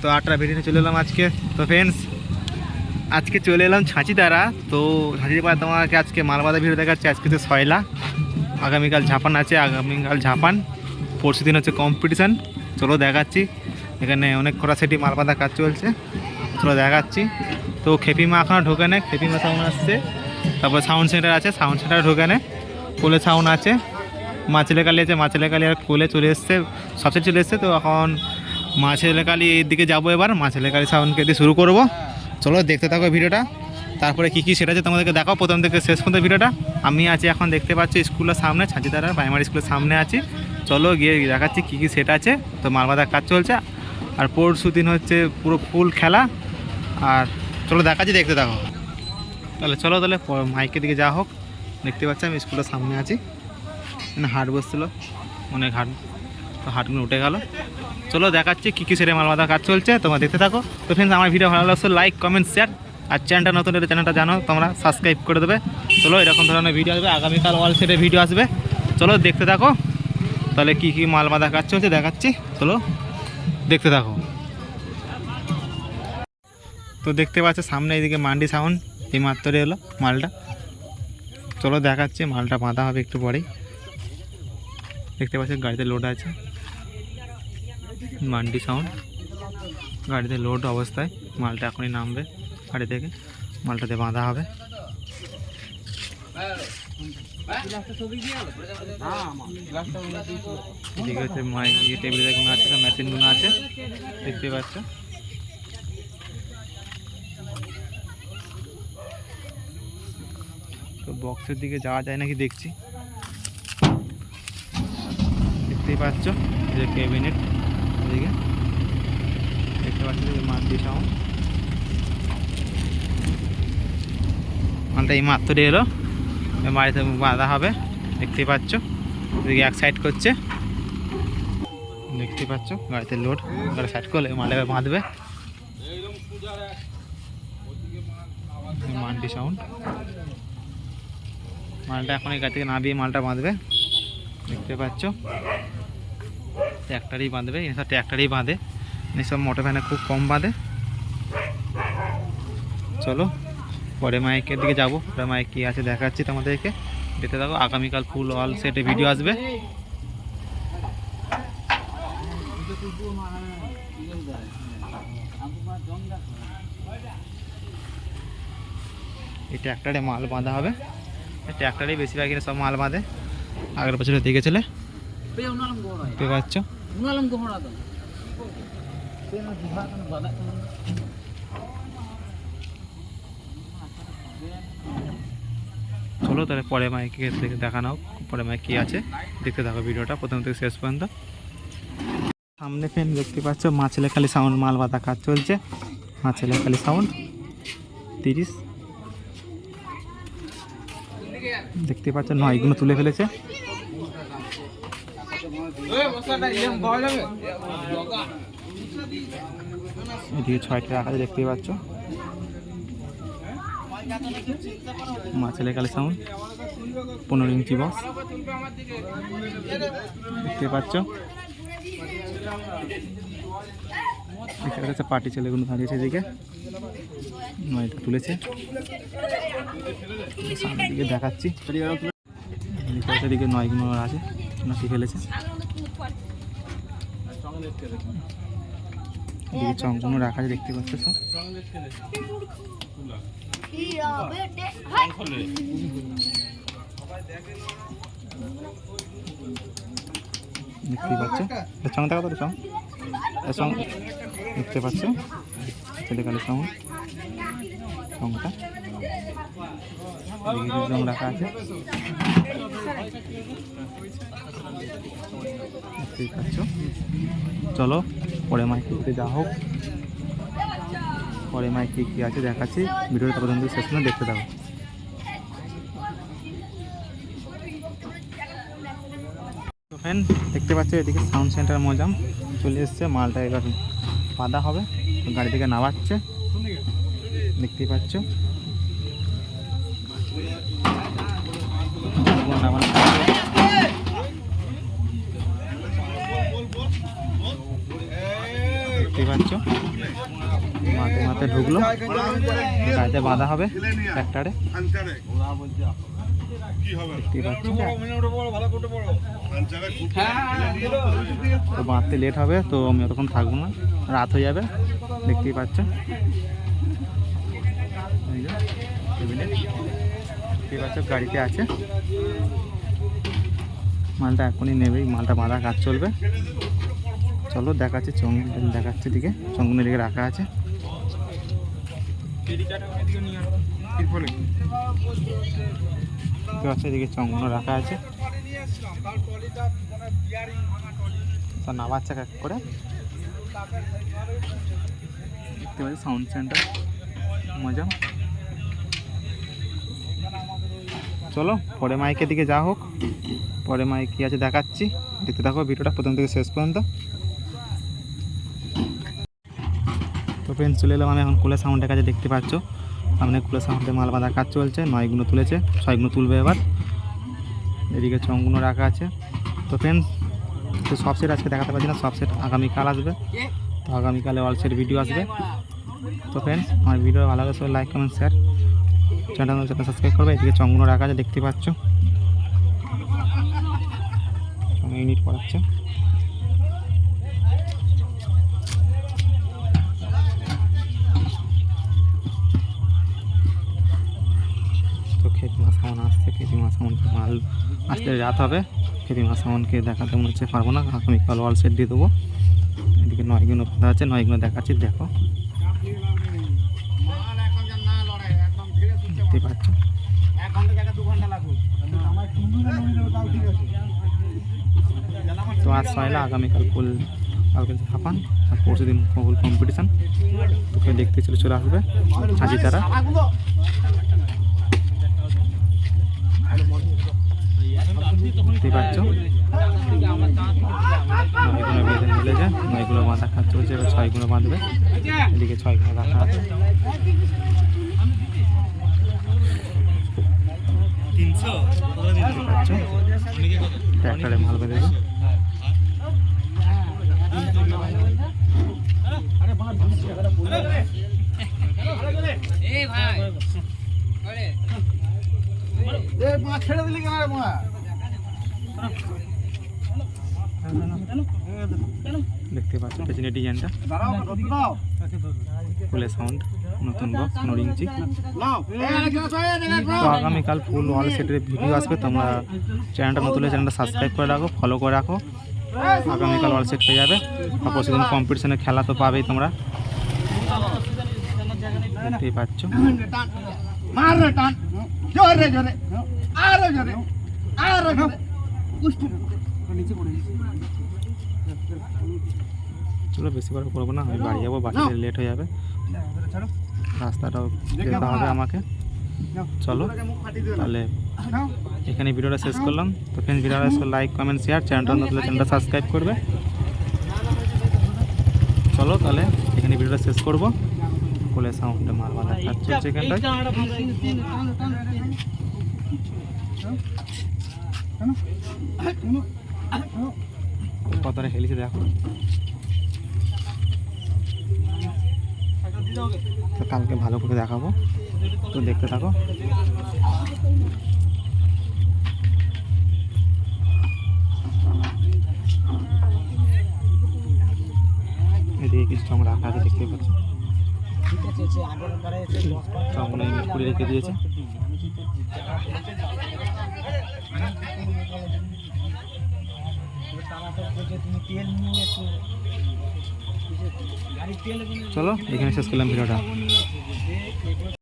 তো আটটা বেরিয়ে চলে এলাম আজকে। তো ফ্রেন্ডস আজকে চলে এলাম ছাঁচিতারা তো ছাঁচিপাড়া তোমাকে আজকে মালবাদা ভিড় দেখাচ্ছে। আজকে তো সয়লা। আগামীকাল ঝাপান আছে, আগামীকাল ঝাপান পরশু দিন হচ্ছে কম্পিটিশান চলো দেখাচ্ছি। এখানে অনেক খোরাসেটি মালবাদা কাজ চলছে। চলো দেখাচ্ছি। তো খেপিমা এখনও ঢোকে নেয় খেপিমা সাউন্ড আসছে। তারপর সাউন্ড সেন্টার আছে। সাউন্ড সেন্টার ঢোকে নেয় কোলে সাউন্ড আছে। মাছেলে কালি আছে। মাছেলে কালি আর কোলে চলে এসছে। সবচেয়ে চলে এসছে তো এখন মাছেলে কালি এর দিকে যাব এবার মাছেলে কালি সাউন্ডকে দিয়ে শুরু করব। চলো দেখতে থাকো ভিডিওটা। তারপরে কী কী সেটা আছে তোমাদেরকে দেখাও। প্রথম থেকে শেষ পর্যন্ত ভিডিওটা। আমি আছি এখন দেখতে পাচ্ছি স্কুলের সামনে, ছাঁচিদারা প্রাইমারি স্কুলের সামনে আছি। চলো গিয়ে দেখাচ্ছি কী কী সেট আছে। তো মালবাদার কাজ চলছে। আর পরশু দিন হচ্ছে পুরো ফুল খেলা। আর চলো দেখাচ্ছি, দেখতে থাকো। তাহলে চলো তাহলে মাইকের দিকে যা হোক। দেখতে পাচ্ছি আমি স্কুলের সামনে আছি। হাট বসছিলো। অনেক হাট। তো হাটগুলো উঠে গেল। চলো দেখাচ্ছি কী কী সেরে মালবাদা কাজ চলছে, তোমরা দেখতে থাকো। তো ফ্রেন্ডস আমার ভিডিও ভালো লাগছে লাইক কমেন্ট শেয়ার আর চ্যানেলটা নতুন হলে চ্যানেলটা জানো, তোমরা সাবস্ক্রাইব করে দেবে। চলো এরকম ধরনের ভিডিও আসবে, আগামীকাল ওয়াল সেটে ভিডিও আসবে। চলো দেখতে থাকো, তাহলে কী কী মাল বাঁধা কাজ চলছে দেখাচ্ছি। চলো দেখতে থাকো। তো দেখতে পাচ্ছ, সামনে এইদিকে মান্ডি সাউন্ড, এই মাত্র এলো মালটা। চলো দেখাচ্ছি, মালটা বাঁধা হবে একটু পরেই। দেখতে পাচ্ছি, গাড়িতে লোড আছে। মান্ডি সাউন্ড গাড়িতে লোড অবস্থায়, মালটা এখনই নামবে গাড়ি থেকে, মালটাতে বাঁধা হবে। এদিকে হচ্ছে মাই ইয়ে টেবিলে গুলো আছে মেশিনগুলো আছে, দেখতে পাচ্ছ? তো বক্সের দিকে যাওয়া যায় নাকি দেখছি? দেখতেই পাচ্ছ যে ক্যাবিনেট এদিকে দেখতে পাচ্ছ যে মাল্টি সাউন্ড। মালটা এই মাত্র এলো বাড়িতে বাঁধা হবে। দেখতেই পাচ্ছ। এদিকে এক সাইড করছে। দেখতে পাচ্ছ গাড়িতে লোড। গাড়ি সাইড করলে মালে বাঁধবে। Multi sound. মালটা এখন এই গাড়ি থেকে নামিয়ে মালটা বাঁধবে। দেখতে পাচ্ছ। ট্র্যাক্টারই বাঁধবে এসব ট্র্যাক্টারই বাঁধে। এসব মোটর ভ্যানে খুব কম বাঁধে। চলো, পরে মাইকের দিকে যাব। পরে মাইক কী আছে দেখাচ্ছি তোমাদেরকে। দেখতে থাকো, আগামীকাল ফুল অল সেটে ভিডিও আসবে। এই ট্র্যাক্টারে মাল বাঁধা হবে। ট্র্যাক্টারেই বেশিরভাগ সব মাল বাঁধে। আগের বছরে দেখেছিলে পাচ্ছ চলো তাহলে পরে মাইকে থেকে দেখানো হোক পরে মাইক কী আছে দেখতে থাকো ভিডিওটা প্রথম থেকে শেষ পর্যন্ত। সামনে ফ্যান দেখতে পাচ্ছ মাছেলে খালি সাউন্ড মাল বাঁধা কাজ চলছে। মাছেলে খালি সাউন্ড তিরিশ। দেখতে পাচ্ছ নয়গুলো তুলে ফেলেছে। এদিকে ছয়টা রাখা দেখতেই পাচ্ছ। মাছেলে কালে সাউন্ড পনেরো ইঞ্চি বক্স দেখতে পাচ্ছ। দেখতে পার্টি ছেলেগুলো দাঁড়িয়েছে এদিকে। নয়টা তুলেছে। সামনের দিকে দেখাচ্ছি। এদিকে নয়গুলো আছে। নাকি ফেলেছে এদিকে চমচমো রাখা দেখতে পাচ্ছ সব? দেখতেই পাচ্ছ? সঙ্গে দেখা তো এর দেখতে পাচ্ছ? ছেলেকালের সঙ্গ। সঙ্গটা। রাখা আছে চলো, পরে মাইকে যা হোক। পরে মাইকে কী আছে দেখাচ্ছি। ভিডিওটা পর্যন্ত শেষ পর্যন্ত দেখতে থাকো। ফ্রেন্ড দেখতে পাচ্ছ, এদিকে সাউন্ড সেন্টার মজাম চলে এসছে, মালটা এবার বাঁধা হবে, গাড়ি থেকে নামাচ্ছে। দেখতেই পাচ্ছ। দেখতেই পাচ্ছ। মাঠে মাঠে ঢুকলো। গাড়িতে বাঁধা হবে ট্র্যাক্টারে তো বাঁধতে লেট হবে, তো আমি অতক্ষণ থাকব না। রাত হয়ে যাবে, দেখতেই পাচ্ছ। দেখতেই পাচ্ছ, গাড়িতে আছে। মালটা এখনই নেবেই মালটা বাঁধা কাজ চলবে। চলো, দেখাচ্ছে চঙ্গুন দেখাচ্ছি দিকে চঙ্গুনের দিকে রাখা আছে। এদিকে চঙ্গুন রাখা আছে। নামাচ্ছে এক করে। দেখতে পাচ্ছি সাউন্ড সেন্টার মজা। চলো, পরে মাইকের দিকে যা হোক। পরে মাইক কী আছে দেখাচ্ছি। দেখতে থাকো, ভিডিওটা প্রথম থেকে শেষ পর্যন্ত। তো ফ্রেন্ডস চলে এলাম আমি এখন কুলে সাউন্ডের কাছে, দেখতে পাচ্ছ? সামনে কুলে সাউন্ডে মাল বাঁধার কাজ চলছে নয়গুলো তুলেছে ছয়গুলো তুলবে এবার। এদিকে চংগুলো রাখা আছে। তো ফ্রেন্ডস তো সব সেট আজকে দেখাতে পারছি না, সব সেট আগামীকাল আসবে। তো আগামীকালে অল সেট ভিডিও আসবে। তো ফ্রেন্ডস আমার ভিডিও ভালো লাগে সবাই like comment share channel channel subscribe করবে, এদিকে চংগুলো রাখা আছে, দেখতে পাচ্ছ। ইউনিট পড়াচ্ছে। আসতে রাত হবে খেতি মাছ সামনকে দেখাতে মনে হচ্ছে পারব না। আগামীকাল ওয়াল সেট দিয়ে দেবো। এদিকে নয়গুলো কথা আছে নয়গুলো দেখাচ্ছি, দেখো। দেখতে পাচ্ছ? তো আজ সয়লা, আগামীকাল ফুল, কালকে ঝাপান আর পরশু দিন ফুল কম্পিটিশান তোকে দেখতে চলে চলে আসবে আজি তারা দেখতে পাচ্ছ নয়গুলো বেঁধে মিলে যায় নয়গুলো বাঁধা কাজ চলছে এবার ছয়গুলো বাঁধবে। এদিকে ছয়গুলো রাখা আছে। ট্র্যাক্টরে মাল বেঁধেছে দেখতে পাচ্ছ পেছনে ডিজাইনটা। ফুলের সাউন্ড নতুন বক্স পনেরো ইঞ্চি। তো আগামীকাল ফুল ওয়াল সেটের ভিডিও আসবে, তোমরা চ্যানেলটা নতুন চ্যানেলটা সাবস্ক্রাইব করে রাখো ফলো করে রাখো। আগামীকাল ওয়াল সেট পেয়ে যাবে। আর পরশুদিন কম্পিটিশনে খেলা তো পাবেই তোমরা। দেখতেই পাচ্ছ। আরও জোরে। আরও জোরে। চলো বেশি করে করব না আমি বাড়ি যাব বাড়িতে লেট হয়ে যাবে। রাস্তাটাও যেতে হবে আমাকে। চলো তাহলে এখানে ভিডিওটা শেষ করলাম। তো ফ্রেন্ডস ভিডিওটা লাইক কমেন্ট শেয়ার চ্যানেলটা নতুন চ্যানেলটা সাবস্ক্রাইব করবে। চলো তাহলে এখানে ভিডিওটা শেষ করব। কোলে সাউন্ডে মাল বাঁধা কাজ চলছে এখানটায় কতটা খেলেছে দেখো। তো কালকে ভালো করে দেখাবো। তো দেখতে থাকো। এদিকে কিছু চং রাখা আছে দেখতে পাচ্ছি। চংগুলো করে রেখে দিয়েছে। চলো এখানে শেষ করলাম ভিডিওটা।